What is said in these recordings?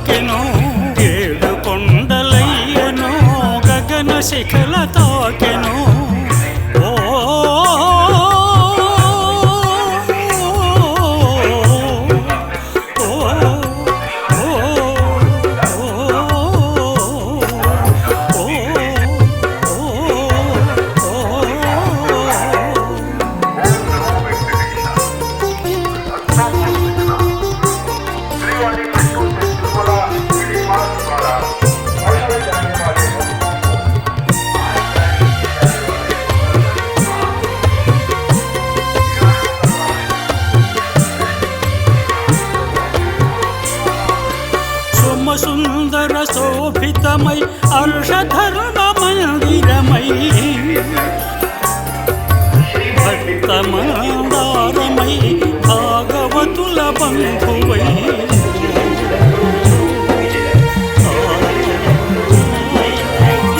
తాకెను ఏడు కొండలయ్యను గగన శిఖలతో సుమ సుందర శోభితమై హర్షధర్మ మందిరమై భక్తమందారమై భాగవతుల బంధువై.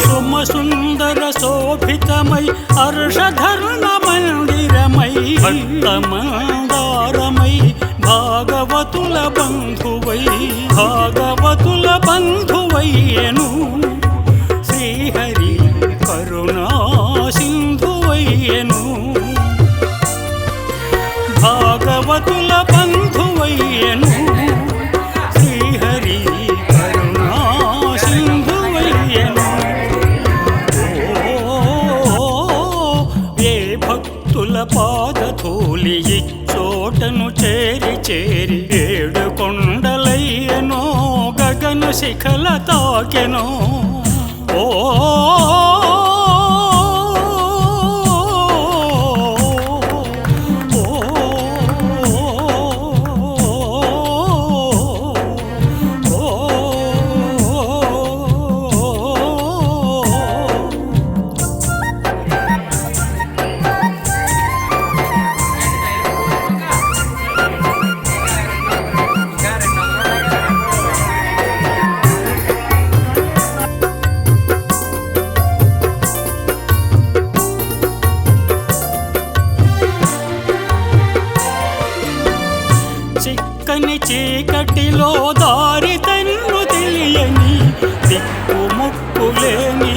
సుమ సుందర శోభితమై హర్షధర్మ మందిరమై భక్తమందారమై భాగవతుల బంధువై. భాగవతుల చేరి చేరి ఏడు కొండలయ్యనో గగన శిఖల తాకెనో. ఓ చిక్కని చీకటిలో దారి తన్ను తెలియని దిక్కు ముక్కులేని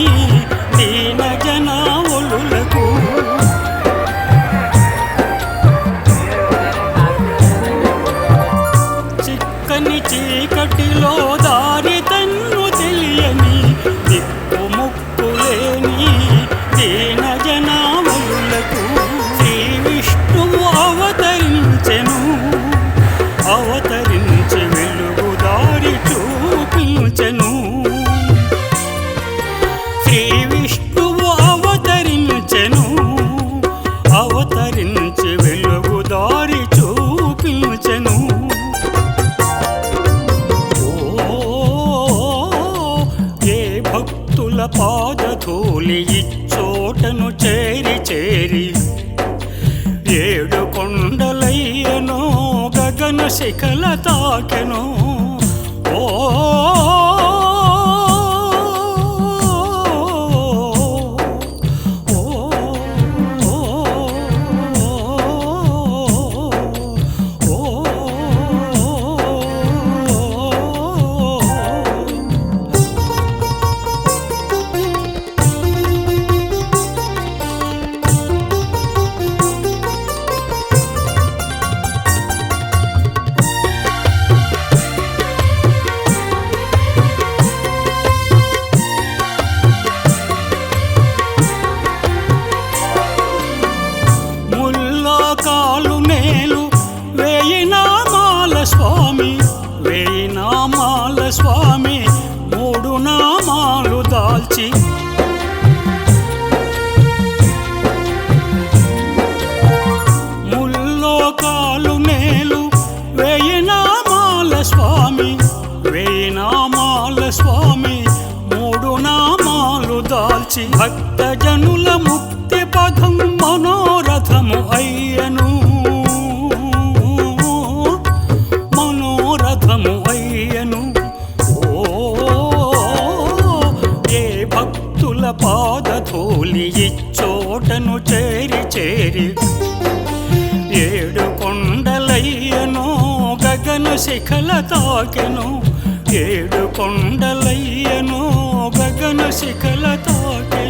దీన జనావులకు. చిక్కని చీకటిలో దారి తన్ను తెలియని దిక్కు ముక్కులేని దీన జనావులకు. శ్రీ విష్ణువు అవతరించెను. ಅವತರಿ శిఖల తాకెను. కాలు నేలు. వేయి నామాల స్వామి వేయి నామాల స్వామి మూడు నామాలు దాల్చి. ముల్లోకాలు నేలు వేయి నామాల స్వామి వేయి నామాల స్వామి మూడు నామాలు దాల్చి. భక్త జనుల ముక్తి పదం మనోరథము అయ్యను. మనోరథము అయ్యను. ఏ భక్తుల పాదధూళి ఇచ్చోటను చేరి చేరి. ఏడు కొండలయ్యను గగన శిఖల తాకెను. ఏడు కొండలయ్యను గగన శిఖల తాకెను.